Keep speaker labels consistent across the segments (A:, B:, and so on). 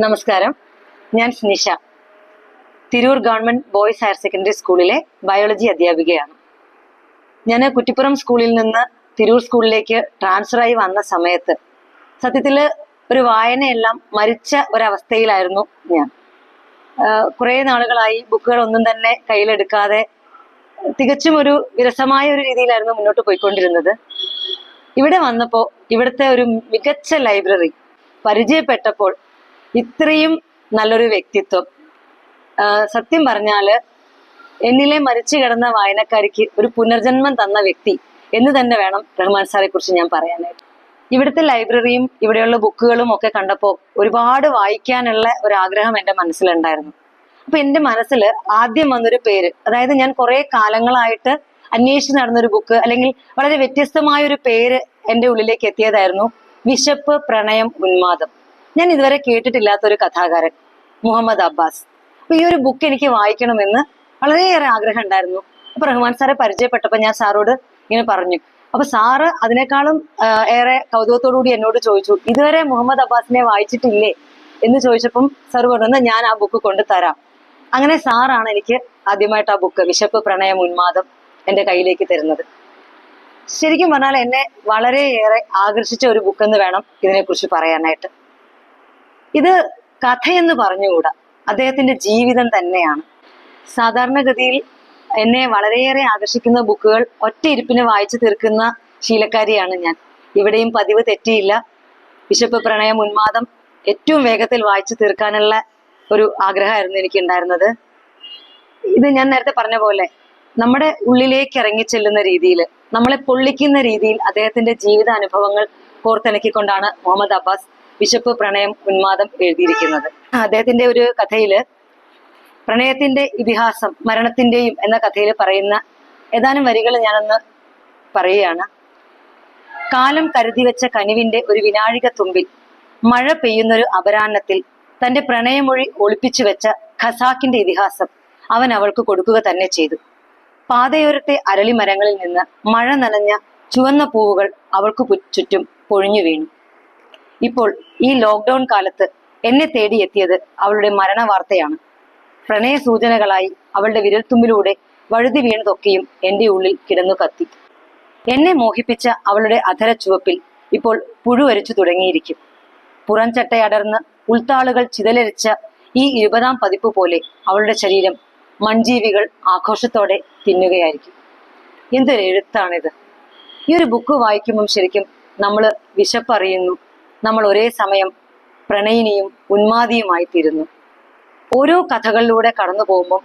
A: നമസ്കാരം. ഞാൻ Snisha. Tirur government boys higher secondary സ്കൂളിലെ ബയോളജി അധ്യാപികയാണ്. ഞാൻ കുറ്റിപ്പുറം സ്കൂളിൽ നിന്ന് തിരൂർ സ്കൂളിലേക്ക് ട്രാൻസ്ഫർ ആയി വന്ന സമയത്ത് സത്യത്തിൽ ഒരു വായനയെല്ലാം മരിച്ച ഒരവസ്ഥയിലായിരുന്നു ഞാൻ. കുറേ നാളുകളായി ബുക്കുകൾ ഒന്നും തന്നെ കയ്യിലെടുക്കാതെ തികച്ചും ഒരു വിരസമായ ഒരു രീതിയിലായിരുന്നു മുന്നോട്ട് പോയിക്കൊണ്ടിരുന്നത്. ഇവിടെ വന്നപ്പോൾ ഇവിടുത്തെ ഒരു മികച്ച ലൈബ്രറി പരിചയപ്പെട്ടപ്പോൾ ഇത്രയും നല്ലൊരു വ്യക്തിത്വം. സത്യം പറഞ്ഞാൽ എന്നിലെ മരിച്ചു കിടന്ന വായനക്കാരിക്ക് ഒരു പുനർജന്മം തന്ന വ്യക്തി എന്ന് തന്നെ വേണം റഹ്മാൻ സാറെ കുറിച്ച് ഞാൻ പറയാനായിട്ട്. ഇവിടുത്തെ ലൈബ്രറിയും ഇവിടെയുള്ള ബുക്കുകളും ഒക്കെ കണ്ടപ്പോൾ ഒരുപാട് വായിക്കാനുള്ള ഒരു ആഗ്രഹം എന്റെ മനസ്സിലുണ്ടായിരുന്നു. അപ്പൊ എന്റെ മനസ്സിൽ ആദ്യം വന്നൊരു പേര് അതായത് ഞാൻ കുറെ കാലങ്ങളായിട്ട് അന്വേഷിച്ച് നടന്നൊരു ബുക്ക് അല്ലെങ്കിൽ വളരെ വ്യത്യസ്തമായ ഒരു പേര് എന്റെ ഉള്ളിലേക്ക് എത്തിയതായിരുന്നു വിശപ്പ് പ്രണയം ഉന്മാദം. ഞാൻ ഇതുവരെ കേട്ടിട്ടില്ലാത്ത ഒരു കഥാകാരൻ മുഹമ്മദ് അബ്ബാസ്. അപ്പൊ ഈ ഒരു ബുക്ക് എനിക്ക് വായിക്കണമെന്ന് വളരെയേറെ ആഗ്രഹം ഉണ്ടായിരുന്നു. അപ്പൊ റഹ്മാൻ സാറെ പരിചയപ്പെട്ടപ്പോൾ ഞാൻ സാറോട് ഇങ്ങനെ പറഞ്ഞു. അപ്പൊ സാറ് അതിനേക്കാളും ഏറെ കൗതുകത്തോടുകൂടി എന്നോട് ചോദിച്ചു ഇതുവരെ മുഹമ്മദ് അബ്ബാസിനെ വായിച്ചിട്ടില്ലേ? എന്ന് ചോദിച്ചപ്പം സാർ പറഞ്ഞു ഞാൻ ആ ബുക്ക് കൊണ്ടു തരാം. അങ്ങനെ സാറാണ് എനിക്ക് ആദ്യമായിട്ട് ആ ബുക്ക് വിശപ്പ് പ്രണയം ഉന്മാദം എന്റെ കയ്യിലേക്ക് തരുന്നത്. ശരിക്കും പറഞ്ഞാൽ എന്നെ വളരെയേറെ ആകർഷിച്ച ഒരു ബുക്ക് എന്ന് വേണം ഇതിനെക്കുറിച്ച് പറയാനായിട്ട്. ഇത് കഥയെന്ന് പറഞ്ഞുകൂടാ. അദ്ദേഹത്തിന്റെ ജീവിതം തന്നെയാണ്. സാധാരണഗതിയിൽ എന്നെ വളരെയേറെ ആകർഷിക്കുന്ന ബുക്കുകൾ ഒറ്റ ഇരിപ്പിന് വായിച്ചു തീർക്കുന്ന ശീലക്കാരിയാണ് ഞാൻ. ഇവിടെയും പതിവ് തെറ്റിയില്ല. വിശപ്പ് പ്രണയം ഉന്മാദം ഏറ്റവും വേഗത്തിൽ വായിച്ചു തീർക്കാനുള്ള ഒരു ആഗ്രഹമായിരുന്നു എനിക്ക് ഉണ്ടായിരുന്നത് ഇത് ഞാൻ നേരത്തെ പറഞ്ഞ പോലെ നമ്മുടെ ഉള്ളിലേക്ക് ഇറങ്ങി ചെല്ലുന്ന രീതിയിൽ നമ്മളെ പൊള്ളിക്കുന്ന രീതിയിൽ അദ്ദേഹത്തിന്റെ ജീവിത അനുഭവങ്ങൾ കോർത്തിണക്കിക്കൊണ്ടാണ് മുഹമ്മദ് അബ്ബാസ് വിശപ്പ് പ്രണയം ഉന്മാദം എഴുതിയിരിക്കുന്നത്. അദ്ദേഹത്തിന്റെ ഒരു കഥയിൽ പ്രണയത്തിന്റെ ഇതിഹാസം മരണത്തിന്റെയും എന്ന കഥയിൽ പറയുന്ന ഏതാനും വരികൾ ഞാനൊന്ന് പറയുകയാണ്. കാലം കരുതി വെച്ച കനിവിന്റെ ഒരു വിനാഴിക തുമ്പിൽ മഴ പെയ്യുന്നൊരു അപരാഹ്നത്തിൽ തന്റെ പ്രണയമൊഴി ഒളിപ്പിച്ചു വെച്ച ഖസാക്കിന്റെ ഇതിഹാസം അവൻ അവൾക്ക് കൊടുക്കുക തന്നെ ചെയ്തു. പാതയോരത്തെ അരളിമരങ്ങളിൽ നിന്ന് മഴ നനഞ്ഞ ചുവന്ന പൂവുകൾ അവൾക്ക് ചുറ്റും പൊഴിഞ്ഞു വീണു. ഇപ്പോൾ ഈ ലോക്ക്ഡൌൺ കാലത്ത് എന്നെ തേടിയെത്തിയത് അവളുടെ മരണ വാർത്തയാണ് പ്രണയ സൂചനകളായി അവളുടെ വിരൽത്തുമ്പിലൂടെ വഴുതി വീണതൊക്കെയും എന്റെ ഉള്ളിൽ കിടന്നു കത്തി. എന്നെ മോഹിപ്പിച്ച അവളുടെ അധര ചുവപ്പിൽ ഇപ്പോൾ പുഴുവരിച്ചു തുടങ്ങിയിരിക്കും. പുറംചട്ടയടർന്ന് ഉൾത്താളുകൾ ചിതലരിച്ച ഈ ഇരുപതാം പതിപ്പ് പോലെ അവളുടെ ശരീരം മൺജീവികൾ ആഘോഷത്തോടെ തിന്നുകയായിരിക്കും. എന്തൊരു എഴുത്താണിത്. ഈ ഒരു ബുക്ക് വായിക്കുമ്പം ശരിക്കും നമ്മൾ വിശപ്പറിയുന്നു. നമ്മൾ ഒരേ സമയം പ്രണയിനിയും ഉന്മാദിയുമായി തീരുന്നു ഓരോ കഥകളിലൂടെ കടന്നു പോകുമ്പോൾ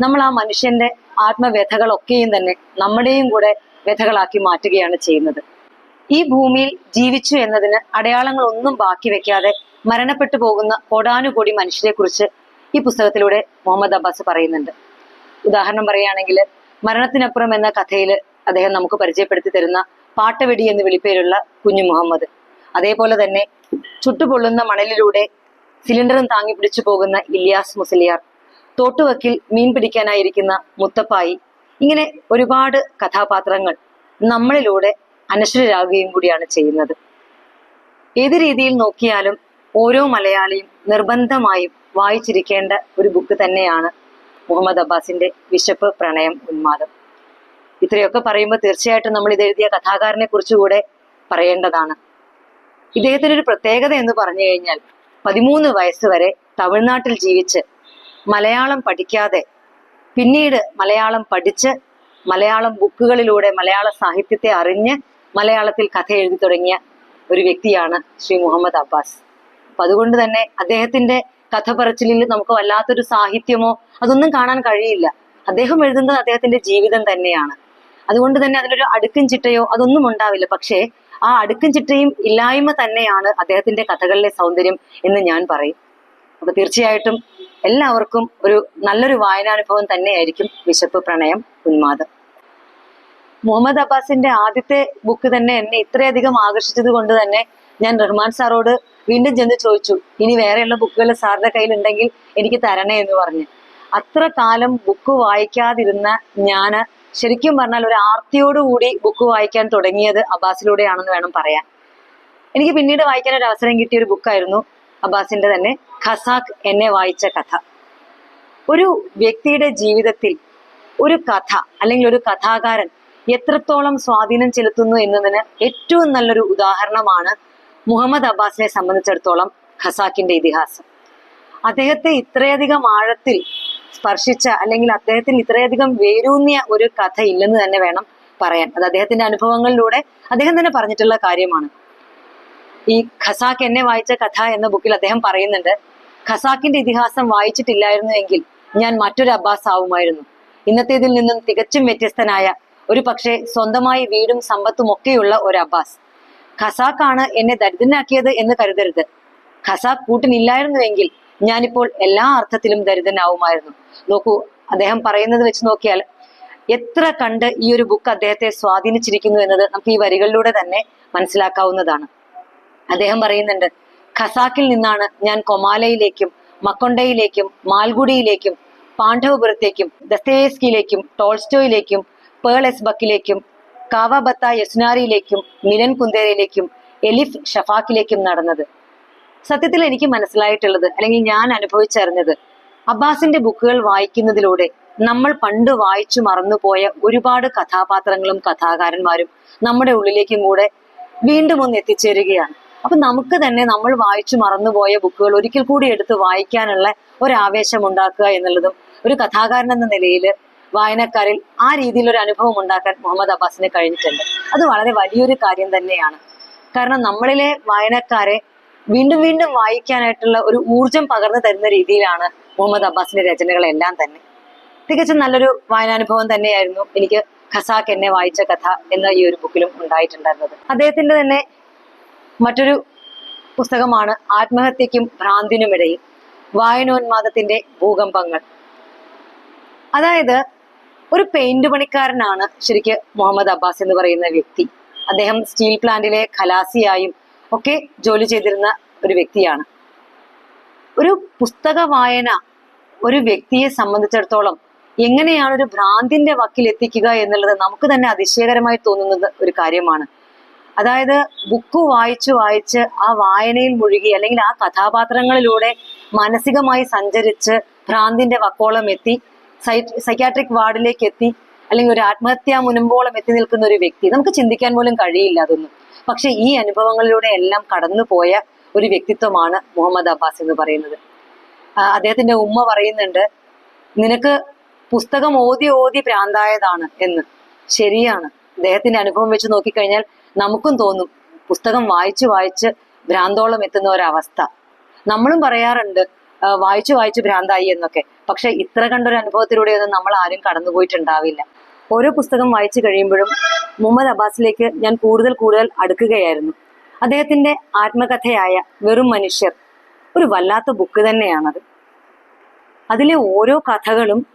A: നമ്മൾ ആ മനുഷ്യന്റെ ആത്മവ്യഥകളൊക്കെയും തന്നെ നമ്മുടെയും കൂടെ വ്യഥകളാക്കി മാറ്റുകയാണ് ചെയ്യുന്നത്. ഈ ഭൂമിയിൽ ജീവിച്ചു എന്നതിന് അടയാളങ്ങളൊന്നും ബാക്കി വെക്കാതെ മരണപ്പെട്ടു പോകുന്ന കോടാനുകോടി മനുഷ്യരെക്കുറിച്ച് ഈ പുസ്തകത്തിലൂടെ മുഹമ്മദ് അബ്ബാസ് പറയുന്നുണ്ട്. ഉദാഹരണം പറയുകയാണെങ്കിൽ മരണത്തിനപ്പുറം എന്ന കഥയിൽ അദ്ദേഹം നമുക്ക് പരിചയപ്പെടുത്തി തരുന്ന പാട്ടവെടി എന്ന് വിളിപ്പേരുള്ള കുഞ്ഞു മുഹമ്മദ്. അതേപോലെ തന്നെ ചുട്ടുപൊള്ളുന്ന മണലിലൂടെ സിലിണ്ടറും താങ്ങി പിടിച്ചു പോകുന്ന ഇലിയാസ് മുസലിയാർ തോട്ടുവക്കിൽ മീൻ പിടിക്കാനായിരിക്കുന്ന മുത്തപ്പായി ഇങ്ങനെ ഒരുപാട് കഥാപാത്രങ്ങൾ നമ്മളിലൂടെ അനശ്വരരാകുകയും കൂടിയാണ് ചെയ്യുന്നത്. ഏത് രീതിയിൽ നോക്കിയാലും ഓരോ മലയാളിയും നിർബന്ധമായും വായിച്ചിരിക്കേണ്ട ഒരു ബുക്ക് തന്നെയാണ് മുഹമ്മദ് അബ്ബാസിന്റെ വിശപ്പ് പ്രണയം ഉന്മാദം. ഇത്രയൊക്കെ പറയുമ്പോൾ തീർച്ചയായിട്ടും നമ്മൾ ഇത് എഴുതിയ കഥാകാരനെ കുറിച്ചുകൂടെ പറയേണ്ടതാണ്. ഇദ്ദേഹത്തിന് ഒരു പ്രത്യേകത എന്ന് പറഞ്ഞു കഴിഞ്ഞാൽ പതിമൂന്ന് വയസ്സ് വരെ തമിഴ്നാട്ടിൽ ജീവിച്ച് മലയാളം പഠിക്കാതെ പിന്നീട് മലയാളം പഠിച്ച് മലയാളം ബുക്കുകളിലൂടെ മലയാള സാഹിത്യത്തെ അറിഞ്ഞ് മലയാളത്തിൽ കഥ എഴുതി തുടങ്ങിയ ഒരു വ്യക്തിയാണ് ശ്രീ മുഹമ്മദ് അബ്ബാസ്. അപ്പൊ അതുകൊണ്ട് തന്നെ അദ്ദേഹത്തിന്റെ കഥ പറച്ചിലിൽ നമുക്ക് വല്ലാത്തൊരു സാഹിത്യമോ അതൊന്നും കാണാൻ കഴിയില്ല. അദ്ദേഹം എഴുതുന്നത് അദ്ദേഹത്തിന്റെ ജീവിതം തന്നെയാണ്. അതുകൊണ്ട് തന്നെ അതിലൊരു അടുക്കും ചിട്ടയോ അതൊന്നും ഉണ്ടാവില്ല. പക്ഷേ ആ അടുക്കും ചിട്ടയും ഇല്ലായ്മ തന്നെയാണ് അദ്ദേഹത്തിന്റെ കഥകളിലെ സൗന്ദര്യം എന്ന് ഞാൻ പറയും. അപ്പൊ തീർച്ചയായിട്ടും എല്ലാവർക്കും ഒരു നല്ലൊരു വായനാനുഭവം തന്നെയായിരിക്കും വിശപ്പ് പ്രണയം ഉന്മാദം. മുഹമ്മദ് അബ്ബാസിന്റെ ആദ്യത്തെ ബുക്ക് തന്നെ എന്നെ ഇത്രയധികം ആകർഷിച്ചത് കൊണ്ട് തന്നെ ഞാൻ റഹ്മാൻ സാറോട് വീണ്ടും ചെന്ന് ചോദിച്ചു ഇനി വേറെയുള്ള ബുക്കുകൾ സാറിന്റെ കയ്യിലുണ്ടെങ്കിൽ എനിക്ക് തരണേ എന്ന് പറഞ്ഞ്. അത്ര കാലം ബുക്ക് വായിക്കാതിരുന്ന ഞാൻ ശരിക്കും പറഞ്ഞാൽ ഒരു ആർത്തിയോടുകൂടി ബുക്ക് വായിക്കാൻ തുടങ്ങിയത് അബ്ബാസിലൂടെയാണെന്ന് വേണം പറയാൻ. എനിക്ക് പിന്നീട് വായിക്കാൻ ഒരു അവസരം കിട്ടിയ ഒരു ബുക്കായിരുന്നു അബ്ബാസിന്റെ തന്നെ ഖസാഖ് എന്നെ വായിച്ച കഥ. ഒരു വ്യക്തിയുടെ ജീവിതത്തിൽ ഒരു കഥ അല്ലെങ്കിൽ ഒരു കഥാകാരൻ എത്രത്തോളം സ്വാധീനം ചെലുത്തുന്നു എന്നതിന് ഏറ്റവും നല്ലൊരു ഉദാഹരണമാണ് മുഹമ്മദ് അബ്ബാസിനെ സംബന്ധിച്ചിടത്തോളം ഖസാക്കിന്റെ ഇതിഹാസം. അദ്ദേഹത്തെ ഇത്രയധികം ആഴത്തിൽ സ്പർശിച്ച അല്ലെങ്കിൽ അദ്ദേഹത്തിന് ഇത്രയധികം വേരൂന്നിയ ഒരു കഥ ഇല്ലെന്ന് തന്നെ വേണം പറയാൻ. അത് അദ്ദേഹത്തിന്റെ അനുഭവങ്ങളിലൂടെ അദ്ദേഹം തന്നെ പറഞ്ഞിട്ടുള്ള കാര്യമാണ്. ഈ ഖസാക്ക് എന്നെ വായിച്ച കഥ എന്ന ബുക്കിൽ അദ്ദേഹം പറയുന്നുണ്ട് ഖസാക്കിന്റെ ഇതിഹാസം വായിച്ചിട്ടില്ലായിരുന്നു എങ്കിൽ ഞാൻ മറ്റൊരു അബ്ബാസ് ആവുമായിരുന്നു. ഇന്നത്തേതിൽ നിന്നും തികച്ചും വ്യത്യസ്തനായ ഒരു പക്ഷേ സ്വന്തമായി വീടും സമ്പത്തും ഒക്കെയുള്ള ഒരു അബ്ബാസ്. ഖസാക്കാണ് എന്നെ ദരിദ്രനാക്കിയത് എന്ന് കരുതരുത്. ഖസാക്ക് കൂട്ടിനില്ലായിരുന്നുവെങ്കിൽ ഞാനിപ്പോൾ എല്ലാ അർത്ഥത്തിലും ദരിദ്രനാവുമായിരുന്നു. നോക്കൂ അദ്ദേഹം പറയുന്നത് വെച്ച് നോക്കിയാൽ എത്ര കണ്ട് ഈ ഒരു ബുക്ക് അദ്ദേഹത്തെ സ്വാധീനിച്ചിരിക്കുന്നു എന്നത് നമുക്ക് ഈ വരികളിലൂടെ തന്നെ മനസ്സിലാക്കാവുന്നതാണ്. അദ്ദേഹം പറയുന്നുണ്ട് ഖസാക്കിൽ നിന്നാണ് ഞാൻ കൊമാലയിലേക്കും മക്കൊണ്ടയിലേക്കും മാൽഗുഡിയിലേക്കും പാണ്ഡവപുരത്തേക്കും ദസ്തേസ്കിയിലേക്കും ടോൾസ്റ്റോയിലേക്കും പേൾ എസ് ബക്കിലേക്കും കാവാബത്ത യസ്നാരിയിലേക്കും മിലൻ കുന്തേരയിലേക്കും എലിഫ് ഷഫാക്കിലേക്കും നടന്നത്. സത്യത്തിൽ എനിക്ക് മനസ്സിലായിട്ടുള്ളത് അല്ലെങ്കിൽ ഞാൻ അനുഭവിച്ചറിഞ്ഞത് അബ്ബാസിന്റെ ബുക്കുകൾ വായിക്കുന്നതിലൂടെ നമ്മൾ പണ്ട് വായിച്ചു മറന്നുപോയ ഒരുപാട് കഥാപാത്രങ്ങളും കഥാകാരന്മാരും നമ്മുടെ ഉള്ളിലേക്കും കൂടെ വീണ്ടും ഒന്ന് എത്തിച്ചേരുകയാണ്. അപ്പൊ നമുക്ക് തന്നെ നമ്മൾ വായിച്ചു മറന്നുപോയ ബുക്കുകൾ ഒരിക്കൽ കൂടി എടുത്ത് വായിക്കാനുള്ള ഒരു ആവേശം ഉണ്ടാക്കുക എന്നുള്ളതും ഒരു കഥാകാരൻ എന്ന നിലയിൽ വായനക്കാരിൽ ആ രീതിയിൽ ഒരു അനുഭവം ഉണ്ടാക്കാൻ മുഹമ്മദ് അബ്ബാസിന് കഴിഞ്ഞിട്ടുണ്ട്. അത് വളരെ വലിയൊരു കാര്യം തന്നെയാണ്. കാരണം നമ്മളിലെ വായനക്കാരെ വീണ്ടും വീണ്ടും വായിക്കാനായിട്ടുള്ള ഒരു ഊർജം പകർന്നു തരുന്ന രീതിയിലാണ് മുഹമ്മദ് അബ്ബാസിന്റെ രചനകളെല്ലാം തന്നെ. തികച്ചും നല്ലൊരു വായനാനുഭവം തന്നെയായിരുന്നു എനിക്ക് ഖസാക്ക് എന്നെ വായിച്ച കഥ എന്ന ഈ ഒരു ബുക്കിലും ഉണ്ടായിട്ടുണ്ടായിരുന്നത്. അദ്ദേഹത്തിന്റെ തന്നെ മറ്റൊരു പുസ്തകമാണ് ആത്മഹത്യക്കും ഭ്രാന്തിനുമിടയിൽ വായനോന്മാദത്തിന്റെ ഭൂകമ്പങ്ങൾ. അതായത് ഒരു പെയിന്റ് പണിക്കാരനാണ് ശരിക്ക് മുഹമ്മദ് അബ്ബാസ് എന്ന് പറയുന്ന വ്യക്തി. അദ്ദേഹം സ്റ്റീൽ പ്ലാന്റിലെ ഖലാസിയായും ഒക്കെ ജോലി ചെയ്തിരുന്ന ഒരു വ്യക്തിയാണ്. ഒരു പുസ്തക വായന ഒരു വ്യക്തിയെ സംബന്ധിച്ചിടത്തോളം എങ്ങനെയാണ് ഒരു ഭ്രാന്തിന്റെ വക്കിൽ എത്തിക്കുക എന്നുള്ളത് നമുക്ക് തന്നെ അതിശയകരമായി തോന്നുന്നത് ഒരു കാര്യമാണ്. അതായത് ബുക്ക് വായിച്ചു വായിച്ച് ആ വായനയിൽ മുഴുകി അല്ലെങ്കിൽ ആ കഥാപാത്രങ്ങളിലൂടെ മാനസികമായി സഞ്ചരിച്ച് ഭ്രാന്തിന്റെ വക്കോളം എത്തി സൈക്യാട്രിക് വാർഡിലേക്ക് എത്തി അല്ലെങ്കിൽ ഒരു ആത്മഹത്യാ മുനമ്പോളം എത്തി നിൽക്കുന്ന ഒരു വ്യക്തി. നമുക്ക് ചിന്തിക്കാൻ പോലും കഴിയില്ല അതൊന്നും. പക്ഷെ ഈ അനുഭവങ്ങളിലൂടെ എല്ലാം കടന്നുപോയ ഒരു വ്യക്തിത്വമാണ് മുഹമ്മദ് അബ്ബാസ് എന്ന് പറയുന്നത്. അദ്ദേഹത്തിന്റെ ഉമ്മ പറയുന്നുണ്ട് നിനക്ക് പുസ്തകം ഓതി ഓതി പ്രാന്തായതാണ് എന്ന്. ശരിയാണ്. അദ്ദേഹത്തിന്റെ അനുഭവം വെച്ച് നോക്കിക്കഴിഞ്ഞാൽ നമുക്കും തോന്നും പുസ്തകം വായിച്ചു വായിച്ച് ഭ്രാന്തോളം എത്തുന്ന ഒരവസ്ഥ. നമ്മളും പറയാറുണ്ട് വായിച്ചു വായിച്ച് ഭ്രാന്തായി എന്നൊക്കെ. പക്ഷെ ഇത്ര കണ്ടൊരു അനുഭവത്തിലൂടെയൊന്നും നമ്മൾ ആരും കടന്നുപോയിട്ടുണ്ടാവില്ല. ഓരോ പുസ്തകം വായിച്ചു കഴിയുമ്പോഴും മുഹമ്മദ് അബ്ബാസിലേക്ക് ഞാൻ കൂടുതൽ കൂടുതൽ അടുക്കുകയായിരുന്നു. അദ്ദേഹത്തിന്റെ ആത്മകഥയായ വെറും മനുഷ്യർ ഒരു വല്ലാത്ത ബുക്ക് തന്നെയാണത്. അതിലെ ഓരോ കഥകളും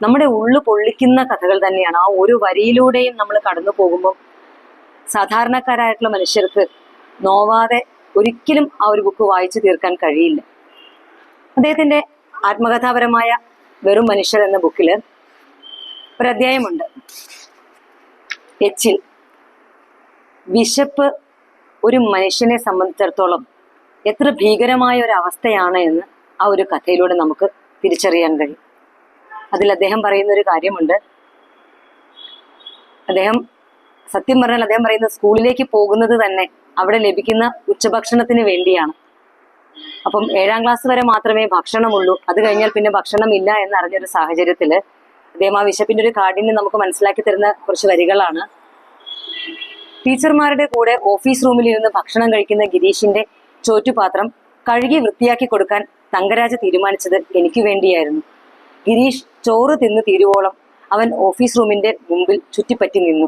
A: നമ്മുടെ ഉള്ളു പൊള്ളിക്കുന്ന കഥകൾ തന്നെയാണ്. ആ ഓരോ വരിയിലൂടെയും നമ്മൾ കടന്നു പോകുമ്പോൾ സാധാരണക്കാരായിട്ടുള്ള മനുഷ്യർക്ക് നോവാതെ ഒരിക്കലും ആ ഒരു ബുക്ക് വായിച്ചു തീർക്കാൻ കഴിയില്ല. അദ്ദേഹത്തിന്റെ ആത്മകഥാപരമായ വെറും മനുഷ്യർ എന്ന ബുക്കിൽ ഒരു അധ്യായമുണ്ട് എച്ചിൽ. വിശപ്പ് ഒരു മനുഷ്യനെ സംബന്ധിച്ചിടത്തോളം എത്ര ഭീകരമായ ഒരു അവസ്ഥയാണ് എന്ന് ആ ഒരു കഥയിലൂടെ നമുക്ക് തിരിച്ചറിയാൻ കഴിയും. അതിൽ അദ്ദേഹം പറയുന്ന ഒരു കാര്യമുണ്ട്. അദ്ദേഹം സത്യം പറഞ്ഞാൽ അദ്ദേഹം പറയുന്ന സ്കൂളിലേക്ക് പോകുന്നത് തന്നെ അവിടെ ലഭിക്കുന്ന ഉച്ചഭക്ഷണത്തിന് വേണ്ടിയാണ്. അപ്പം ഏഴാം ക്ലാസ് വരെ മാത്രമേ ഭക്ഷണമുള്ളൂ. അത് കഴിഞ്ഞാൽ പിന്നെ ഭക്ഷണം ഇല്ല എന്നറിഞ്ഞൊരു സാഹചര്യത്തിൽ അദ്ദേഹം ആ വിശപ്പിന്റെ ഒരു കാഠിന്യം നമുക്ക് മനസ്സിലാക്കി തരുന്ന കുറച്ച് വരികളാണ്. ടീച്ചർമാരുടെ കൂടെ ഓഫീസ് റൂമിൽ ഇരുന്ന് ഭക്ഷണം കഴിക്കുന്ന ഗിരീഷിന്റെ ചോറ്റുപാത്രം കഴുകി വൃത്തിയാക്കി കൊടുക്കാൻ തങ്കരാജ് തീരുമാനിച്ചത് എനിക്ക് വേണ്ടിയായിരുന്നു. ഗിരീഷ് ചോറ് തിന്ന് തീരുവോളം അവൻ ഓഫീസ് റൂമിന്റെ മുമ്പിൽ ചുറ്റിപ്പറ്റി നിന്നു.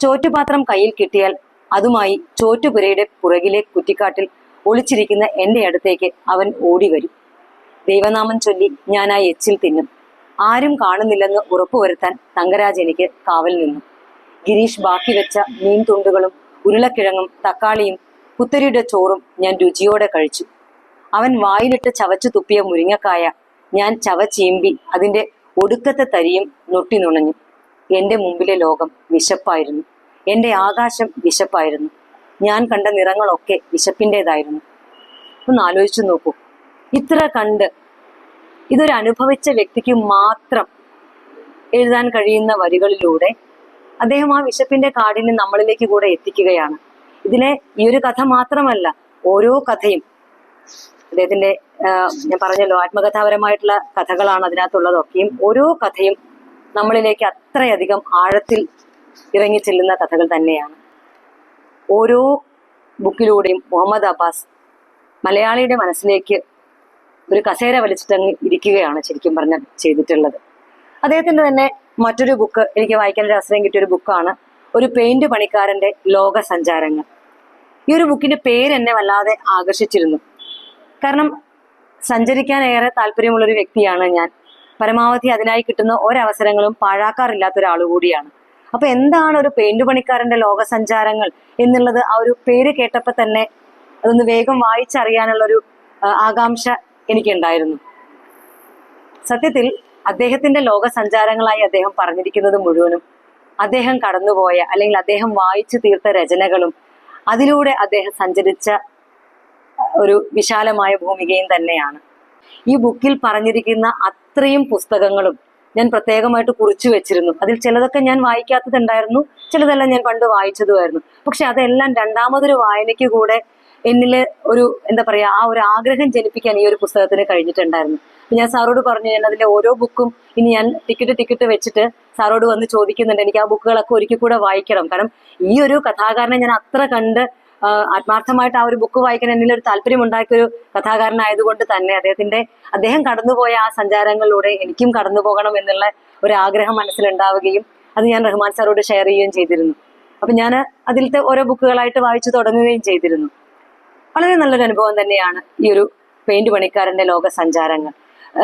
A: ചോറ്റുപാത്രം കയ്യിൽ കിട്ടിയാൽ അതുമായി ചോറ്റുപുരയുടെ പുറകിലെ കുറ്റിക്കാട്ടിൽ ഒളിച്ചിരിക്കുന്ന എന്റെ അടുത്തേക്ക് അവൻ ഓടി വരും. ദൈവനാമം ചൊല്ലി ഞാൻ ആ എച്ചിൽ തിന്നും. ആരും കാണുന്നില്ലെന്ന് ഉറപ്പുവരുത്താൻ തങ്കരാജ് എനിക്ക് കാവൽ നിന്നു. ഗിരീഷ് ബാക്കി വെച്ച മീൻ തുണ്ടുകളും ഉരുളക്കിഴങ്ങും തക്കാളിയും കുത്തരിയുടെ ചോറും ഞാൻ രുചിയോടെ കഴിച്ചു. അവൻ വായിലിട്ട് ചവച്ചു തുപ്പിയ മുരിങ്ങക്കായ ഞാൻ ചവച്ചീമ്പി അതിന്റെ ഒടുക്കത്തെ തരിയും നൊട്ടി നുണഞ്ഞു. എന്റെ മുമ്പിലെ ലോകം വിശപ്പായിരുന്നു. എന്റെ ആകാശം വിശപ്പായിരുന്നു. ഞാൻ കണ്ട നിറങ്ങളൊക്കെ വിശപ്പിന്റെതായിരുന്നു ഒന്ന് ആലോചിച്ചു നോക്കൂ. ഇത്ര കണ്ട് ഇതൊരു അനുഭവിച്ച വ്യക്തിക്ക് മാത്രം എഴുതാൻ കഴിയുന്ന വരികളിലൂടെ അദ്ദേഹം ആ വിശപ്പിന്റെ കാടിനെ നമ്മളിലേക്ക് കൂടെ എത്തിക്കുകയാണ്. ഇതിനെ ഈ ഒരു കഥ മാത്രമല്ല ഓരോ കഥയും അദ്ദേഹത്തിന്റെ ഞാൻ പറഞ്ഞല്ലോ ആത്മകഥാപരമായിട്ടുള്ള കഥകളാണ് അതിനകത്തുള്ളതൊക്കെയും ഓരോ കഥയും നമ്മളിലേക്ക് അത്രയധികം ആഴത്തിൽ ഇറങ്ങി ചെല്ലുന്ന കഥകൾ തന്നെയാണ്. ഓരോ ബുക്കിലൂടെയും മുഹമ്മദ് അബ്ബാസ് മലയാളിയുടെ മനസ്സിലേക്ക് ഒരു കസേര വലിച്ചിട്ടങ്ങ് ഇരിക്കുകയാണ് ശരിക്കും പറഞ്ഞ ചെയ്തിട്ടുള്ളത്. അദ്ദേഹത്തിന്റെ തന്നെ മറ്റൊരു ബുക്ക് എനിക്ക് വായിക്കാൻ ഒരു അവസരം കിട്ടിയ ഒരു ബുക്കാണ് ഒരു പെയിന്റ് പണിക്കാരന്റെ ലോക സഞ്ചാരങ്ങൾ ഈ ഒരു ബുക്കിന്റെ പേര് എന്നെ വല്ലാതെ ആകർഷിച്ചിരുന്നു. കാരണം സഞ്ചരിക്കാൻ ഏറെ താല്പര്യമുള്ള ഒരു വ്യക്തിയാണ് ഞാൻ. പരമാവധി അതിനായി കിട്ടുന്ന ഒരവസരങ്ങളും പാഴാക്കാറില്ലാത്ത ഒരാൾ കൂടിയാണ്. അപ്പൊ എന്താണ് ഒരു പെയിന്റ് പണിക്കാരന്റെ ലോക സഞ്ചാരങ്ങൾ എന്നുള്ളത് ആ ഒരു പേര് കേട്ടപ്പോൾ തന്നെ അതൊന്ന് വേഗം വായിച്ചറിയാനുള്ള ഒരു ആകാംക്ഷ എനിക്കുണ്ടായിരുന്നു. സത്യത്തിൽ അദ്ദേഹത്തിന്റെ ലോക സഞ്ചാരങ്ങളായി അദ്ദേഹം പറഞ്ഞിരിക്കുന്നത് മുഴുവനും അദ്ദേഹം കടന്നുപോയ അല്ലെങ്കിൽ അദ്ദേഹം വായിച്ചു തീർത്ത രചനകളും അതിലൂടെ അദ്ദേഹം സഞ്ചരിച്ച ഒരു വിശാലമായ ഭൂമികയും തന്നെയാണ്. ഈ ബുക്കിൽ പറഞ്ഞിരിക്കുന്ന അത്രയും പുസ്തകങ്ങളും ഞാൻ പ്രത്യേകമായിട്ട് കുറിച്ചു വെച്ചിരുന്നു. അതിൽ ചിലതൊക്കെ ഞാൻ വായിക്കാത്തതുണ്ടായിരുന്നു ചിലതെല്ലാം ഞാൻ പണ്ട് വായിച്ചതുമായിരുന്നു. പക്ഷെ അതെല്ലാം രണ്ടാമതൊരു വായനയ്ക്ക് കൂടെ എന്നിൽ ഒരു എന്താ പറയാ ആ ഒരു ആഗ്രഹം ജനിപ്പിക്കാൻ ഈ ഒരു പുസ്തകത്തിന് കഴിഞ്ഞിട്ടുണ്ടായിരുന്നു. ഞാൻ സാറോട് പറഞ്ഞു ഞാൻ അതിലെ ഓരോ ബുക്കും ഇനി ഞാൻ ടിക്കറ്റ് ടിക്കറ്റ് വെച്ചിട്ട് സാറോട് വന്ന് ചോദിക്കുന്നുണ്ട്. എനിക്ക് ആ ബുക്കുകളൊക്കെ ഒരിക്കൽ കൂടെ വായിക്കണം. കാരണം ഈ ഒരു കഥാകാരനെ ഞാൻ അത്ര കണ്ട് ആത്മാർത്ഥമായിട്ട് ആ ഒരു ബുക്ക് വായിക്കാൻ എന്നിൽ ഒരു താല്പര്യം ഉണ്ടാക്കിയ ഒരു കഥാകാരനായതുകൊണ്ട് തന്നെ അദ്ദേഹത്തിന്റെ അദ്ദേഹം കടന്നുപോയ ആ സഞ്ചാരങ്ങളിലൂടെ എനിക്കും കടന്നു പോകണം എന്നുള്ള ഒരു ആഗ്രഹം മനസ്സിലുണ്ടാവുകയും അത് ഞാൻ റഹ്മാൻ സാറോട് ഷെയർ ചെയ്യുകയും ചെയ്തിരുന്നു. അപ്പൊ ഞാൻ അതിലത്തെ ഓരോ ബുക്കുകളായിട്ട് വായിച്ചു തുടങ്ങുകയും ചെയ്തിരുന്നു. വളരെ നല്ലൊരു അനുഭവം തന്നെയാണ് ഈ ഒരു പെയിന്റ് പണിക്കാരന്റെ ലോക സഞ്ചാരങ്ങൾ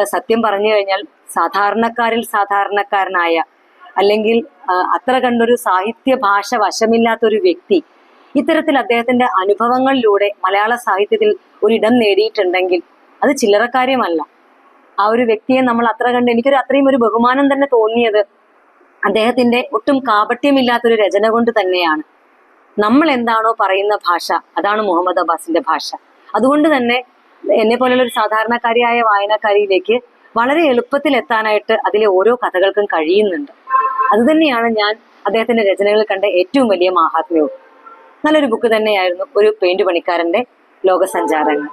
A: സത്യം പറഞ്ഞു കഴിഞ്ഞാൽ സാധാരണക്കാരിൽ സാധാരണക്കാരനായ അല്ലെങ്കിൽ അത്ര കണ്ടൊരു സാഹിത്യ ഭാഷ വശമില്ലാത്തൊരു വ്യക്തി ഇത്തരത്തിൽ അദ്ദേഹത്തിന്റെ അനുഭവങ്ങളിലൂടെ മലയാള സാഹിത്യത്തിൽ ഒരിടം നേടിയിട്ടുണ്ടെങ്കിൽ അത് ചില്ലറക്കാര്യമല്ല ആ ഒരു വ്യക്തിയെ നമ്മൾ അത്ര കണ്ട് എനിക്കൊരു അത്രയും ഒരു ബഹുമാനം തന്നെ തോന്നിയത് അദ്ദേഹത്തിന്റെ ഒട്ടും കാപട്യമില്ലാത്തൊരു രചന കൊണ്ട് തന്നെയാണ്. നമ്മൾ എന്താണോ പറയുന്ന ഭാഷ അതാണ് മുഹമ്മദ് അബ്ബാസിന്റെ ഭാഷ. അതുകൊണ്ട് തന്നെ എന്നെ പോലുള്ള ഒരു സാധാരണക്കാരിയായ വായനക്കാരിയിലേക്ക് വളരെ എളുപ്പത്തിൽ എത്താനായിട്ട് അതിലെ ഓരോ കഥകൾക്കും കഴിയുന്നുണ്ട്. അതുതന്നെയാണ് ഞാൻ അദ്ദേഹത്തിന്റെ രചനകളിൽ കണ്ട ഏറ്റവും വലിയ മാഹാത്മ്യവും. നല്ലൊരു ബുക്ക് തന്നെയായിരുന്നു ഒരു പെയിന്റ് പണിക്കാരന്റെ ലോകസഞ്ചാരങ്ങൾ.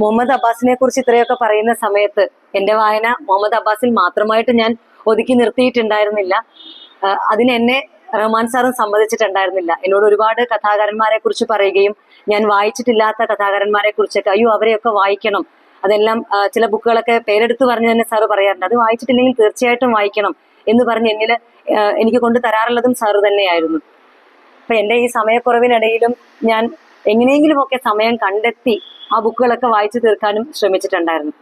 A: മുഹമ്മദ് അബ്ബാസിനെ കുറിച്ച് ഇത്രയൊക്കെ പറയുന്ന സമയത്ത് എന്റെ വായന മുഹമ്മദ് അബ്ബാസിൽ മാത്രമായിട്ട് ഞാൻ ഒതുക്കി നിർത്തിയിട്ടുണ്ടായിരുന്നില്ല. അതിനെന്നെ റഹ്മാൻ സാറും സമ്മതിച്ചിട്ടുണ്ടായിരുന്നില്ല. എന്നോട് ഒരുപാട് കഥാകാരന്മാരെ കുറിച്ച് പറയുകയും ഞാൻ വായിച്ചിട്ടില്ലാത്ത കഥാകാരന്മാരെ കുറിച്ചൊക്കെ അയ്യോ അവരെയൊക്കെ വായിക്കണം. അതെല്ലാം ചില ബുക്കുകളൊക്കെ പേരെടുത്ത് പറഞ്ഞു തന്നെ സാറ് പറയാറുണ്ട്. അത് വായിച്ചിട്ടില്ലെങ്കിൽ തീർച്ചയായിട്ടും വായിക്കണം എന്ന് പറഞ്ഞ് എന്നിൽ എനിക്ക് കൊണ്ട് തരാറുള്ളതും സാറ് തന്നെയായിരുന്നു. അപ്പൊ എന്റെ ഈ സമയക്കുറവിനിടയിലും ഞാൻ എങ്ങനെയെങ്കിലും ഒക്കെ സമയം കണ്ടെത്തി ആ ബുക്കുകളൊക്കെ വായിച്ചു തീർക്കാനും ശ്രമിച്ചിട്ടുണ്ടായിരുന്നു.